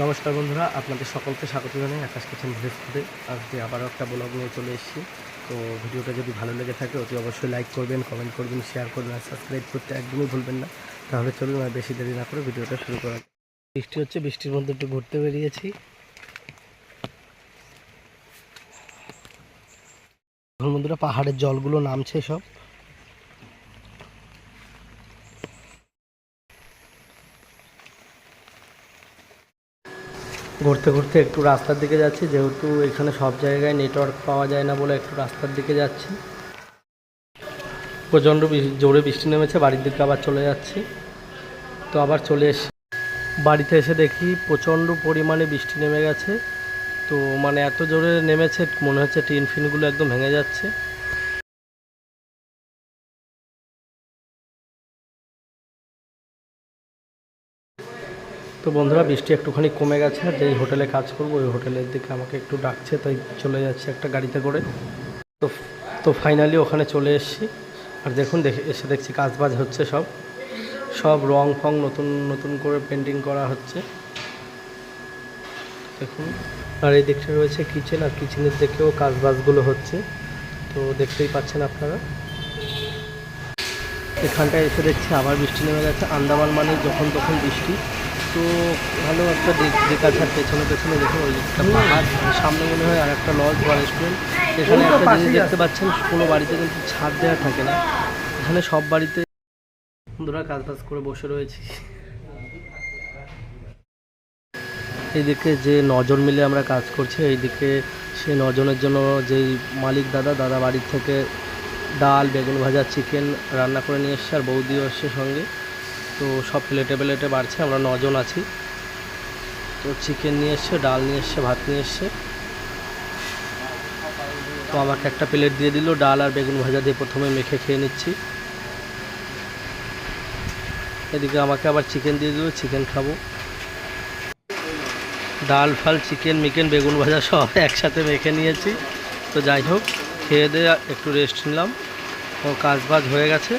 নমস্কার বন্ধুরা, আপনাদের সকলকে স্বাগত জানাই আকাশ কিচেন ভিলেজ ফুডে আজকে আবারও একটা ব্লগ নিয়ে চলে এসেছি। তো ভিডিওটা যদি ভালো লেগে থাকে, অতি অবশ্যই লাইক করবেন কমেন্ট করবেন শেয়ার করবেন আর সাবস্ক্রাইব করতে একদমই ভুলবেন না। তাহলে চলুন আর বেশি দেরি না করে ভিডিওটা শুরু করা বৃষ্টি হচ্ছে, বৃষ্টির মধ্যে একটু ঘুরতে বেরিয়েছি। বন্ধুরা, পাহাড়ের জলগুলো নামছে সব। ঘুরতে ঘুরতে একটু রাস্তার দিকে যাচ্ছি, যেহেতু এখানে সব জায়গায় নেটওয়ার্ক পাওয়া যায় না বলে একটু রাস্তার দিকে যাচ্ছি। প্রচণ্ড জোরে বৃষ্টি নেমেছে, বাড়ির দিকে আবার চলে যাচ্ছি। তো আবার চলে এসে বাড়িতে এসে দেখি প্রচণ্ড পরিমাণে বৃষ্টি নেমে গেছে। তো মানে এত জোরে নেমেছে, মনে হচ্ছে টিন ফিনগুলো একদম ভেঙে যাচ্ছে। তো বন্ধুরা, বৃষ্টি একটুখানি কমে গেছে যেই হোটেলে কাজ করব, ওই হোটেলের দিকে আমাকে একটু ডাকছে, তাই চলে যাচ্ছে একটা গাড়িতে করে। তো তো ফাইনালি ওখানে চলে এসেছি। আর দেখুন, দেখে, এসে দেখছি কাজ বাজ হচ্ছে সব। সব রং ফং নতুন নতুন করে পেন্টিং করা হচ্ছে। দেখুন, আর এই দিকটা রয়েছে কিচেন আর কিচেনের দিকেও কাজ বাজগুলো হচ্ছে। তো দেখতেই পাচ্ছেন আপনারা। এখানটায় এসে দেখছি আবার বৃষ্টি নেমে গেছে। আন্দামান মানে যখন তখন বৃষ্টি। তো ভালো একটা আর পেছনে পেছনে দেখুন ওই একটা পাহাড় সামনে মনে হয় আর একটা লজ বা রেস্টুরেন্ট এখানে একটা জিনিস দেখতে পাচ্ছেন কোনো বাড়িতে কিন্তু ছাদ দেওয়া থাকে না। এখানে সব বাড়িতে বন্ধুরা কাজ বাজ করে বসে রয়েছি। এইদিকে যে নজন মিলে আমরা কাজ করছি এইদিকে সেই নজনের জন্য যেই মালিক দাদা দাদা বাড়ির থেকে ডাল বেগুন ভাজা চিকেন রান্না করে নিয়ে এসছে আর বৌদিও এসছে সঙ্গে। তো সব প্লেটে প্লেটে বাড়ছে, আমরা নজন আছি। তো চিকেন নিয়ে এসছে, ডাল নিয়ে এসছে, ভাত নিয়ে এসছে। তো আমাকে একটা প্লেট দিয়ে দিল, ডাল আর বেগুন ভাজা দিয়ে প্রথমে মেখে খেয়ে নিচ্ছি। এদিকে আমাকে আবার চিকেন দিয়ে দিল চিকেন খাব। ডাল, ফাল চিকেন মিকেন বেগুন ভাজা সব একসাথে মেখে নিয়েছি। তো যাই হোক, খেয়ে দিয়ে একটু রেস্ট নিলাম। ও কাজ বাজ হয়ে গেছে,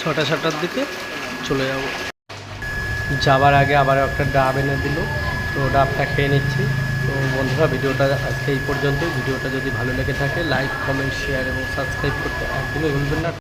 ছটা সাতটার দিকে। চলে যাব। যাবার আগে আবার একটা ডাব এনে দিল। তো ডাবটা খেয়ে নিচ্ছি। তো বন্ধুরা, ভিডিওটা আজকে এই পর্যন্ত ভিডিওটা যদি ভালো লেগে থাকে লাইক কমেন্ট শেয়ার এবং সাবস্ক্রাইব করতে একদমই ভুলবেন না।